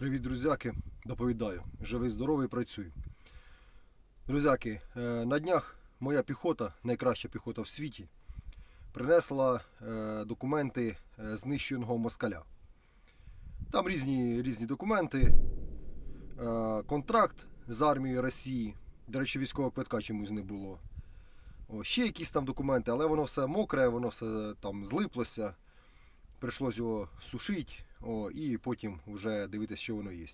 Привіт, друзяки. Доповідаю. Живий, здоровий, працюю. Друзяки, е, на днях моя піхота, найкраща піхота в світі, принесла е, документи е, знищеного москаля. Там різні, різні документи, контракт з армією Росії. До речі, військового квитка чомусь не було. О, ще якісь там документи, але воно все мокре, воно все там злиплося. Прийшлось його сушити, о, і потім вже дивитися, що воно є.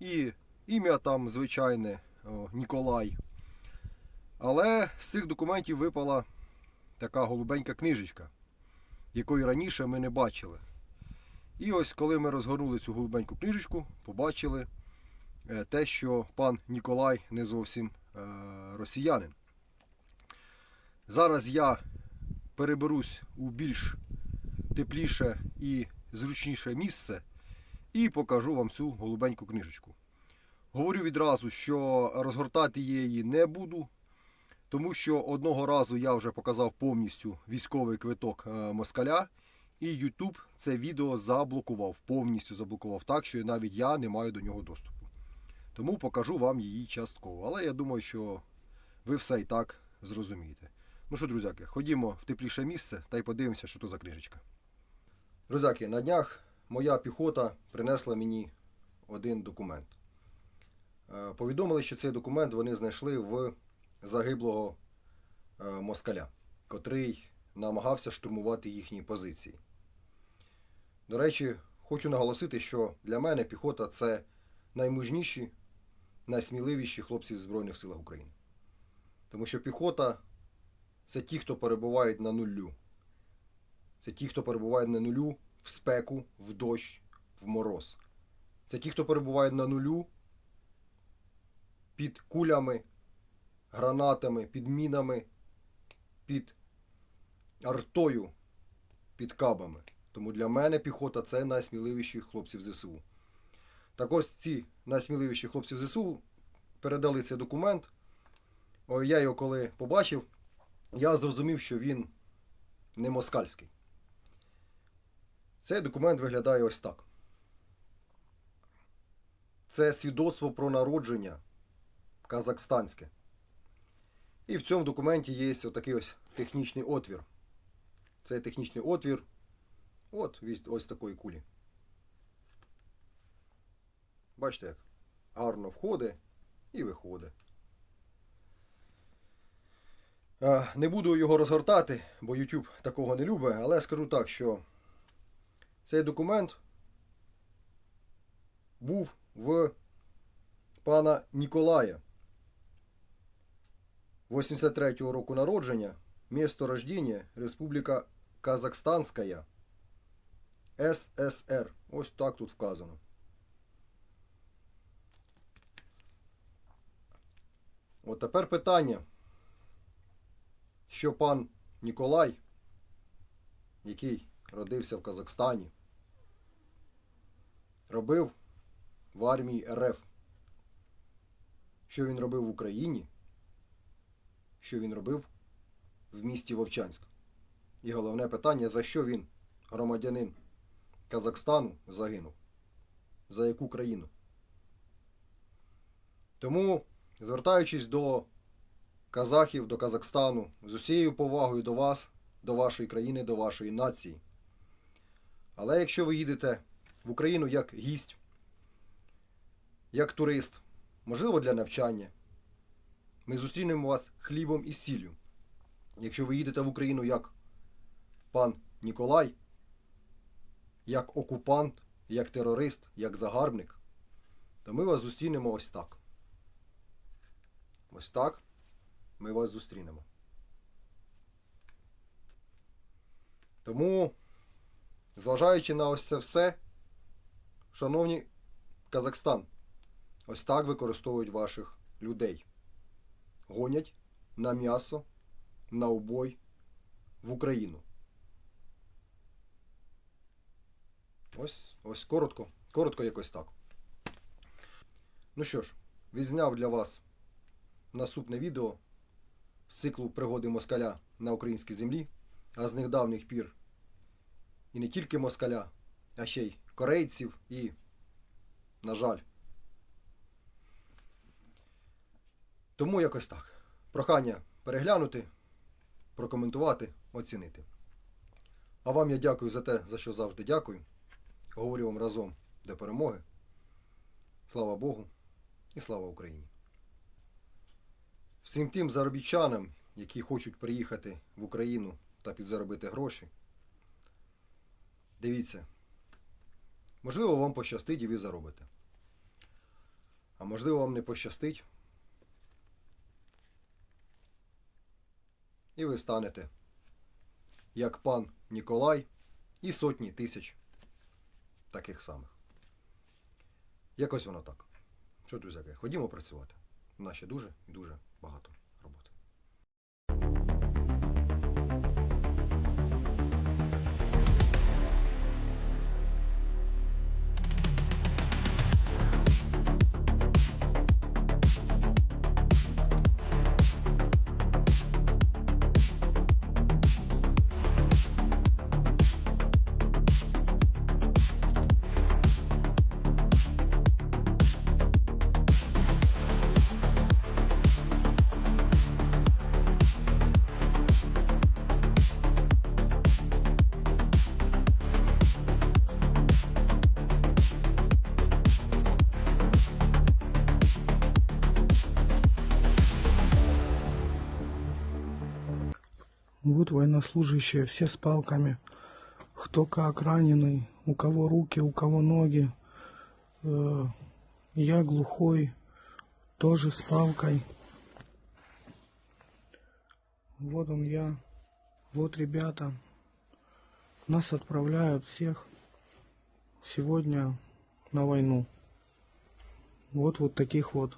І ім'я там звичайне о, Ніколай. Але з цих документів випала така голубенька книжечка, якої раніше ми не бачили. І ось коли ми розгорнули цю голубеньку книжечку, побачили е, те, що пан Ніколай не зовсім е, росіянин. Зараз я переберусь у більш тепліше і зручніше місце і покажу вам цю голубеньку книжечку. Говорю відразу, що розгортати її не буду, тому що одного разу я вже показав повністю військовий квиток е, москаля, і YouTube це відео заблокував, повністю заблокував так, що навіть я не маю до нього доступу. Тому покажу вам її частково. Але я думаю, що ви все і так зрозумієте. Ну що, друзяки, ходімо в тепліше місце та й подивимося, що то за книжечка. Друзяки, на днях моя піхота принесла мені один документ. Е, Повідомили, що цей документ вони знайшли в загиблого е, москаля, котрий намагався штурмувати їхні позиції. До речі, хочу наголосити, що для мене піхота це наймужніші, найсміливіші хлопці в Збройних силах України. Тому що піхота це ті, хто перебувають на нулю. Це ті, хто перебуває на нулю в спеку, в дощ, в мороз. Це ті, хто перебуває на нулю під кулями, гранатами, під мінами, під артою, під кабами. Тому для мене піхота це найсміливіші хлопці в ЗСУ. Так ось ці найсміливіші хлопці в ЗСУ передали цей документ. Я його коли побачив, я зрозумів, що він не москальський. Цей документ виглядає ось так. Це свідоцтво про народження казахстанське. І в цьому документі є отакий ось технічний отвір. Цей технічний отвір от ось такої кулі. Бачите, як гарно входить і виходить. Е, Не буду його розгортати, бо YouTube такого не любить, але скажу так, що цей документ був в пана Ніколая 83-го року народження, місто рождения Республіка Казахстанська, ССР. Ось так тут вказано. От тепер питання, що пан Ніколай, який родився в Казахстані, робив в армії РФ. Що він робив в Україні? Що він робив в місті Вовчанськ? І головне питання, за що він, громадянин Казахстану, загинув? За яку країну? Тому, звертаючись до казахів, до Казахстану, з усією повагою до вас, до вашої країни, до вашої нації. Але якщо ви їдете в Україну як гість, як турист, можливо, для навчання, ми зустрінемо вас хлібом і сіллю. Якщо ви їдете в Україну як пан Ніколай, як окупант, як терорист, як загарбник, то ми вас зустрінемо ось так. Ось так ми вас зустрінемо. Тому, зважаючи на ось це все, шановні Казахстан, ось так використовують ваших людей. Гонять на м'ясо, на убой в Україну. Ось, ось коротко, коротко якось так. Ну що ж, відзняв для вас наступне відео з циклу пригоди москаля на українській землі, а з них давніх пір і не тільки москаля, а ще й корейців і На жаль. Тому якось так. Прохання переглянути, прокоментувати, оцінити. А вам я дякую за те, за що завжди дякую. Говорю вам разом до перемоги. Слава Богу і слава Україні. Всім тим заробітчанам, які хочуть приїхати в Україну та підзаробити гроші. Дивіться, можливо, вам пощастить і ви заробите. А можливо, вам не пощастить. І ви станете, як пан Ніколай і сотні тисяч таких самих. Якось воно так. Що, друзяки, ходімо працювати. У нас ще дуже і дуже багато Вот военнослужащие, все с палками. Кто как раненый, у кого руки, у кого ноги. Э, Я глухой, тоже с палкой. Вот он я. Вот ребята. Нас отправляют всех сегодня на войну. Вот вот таких вот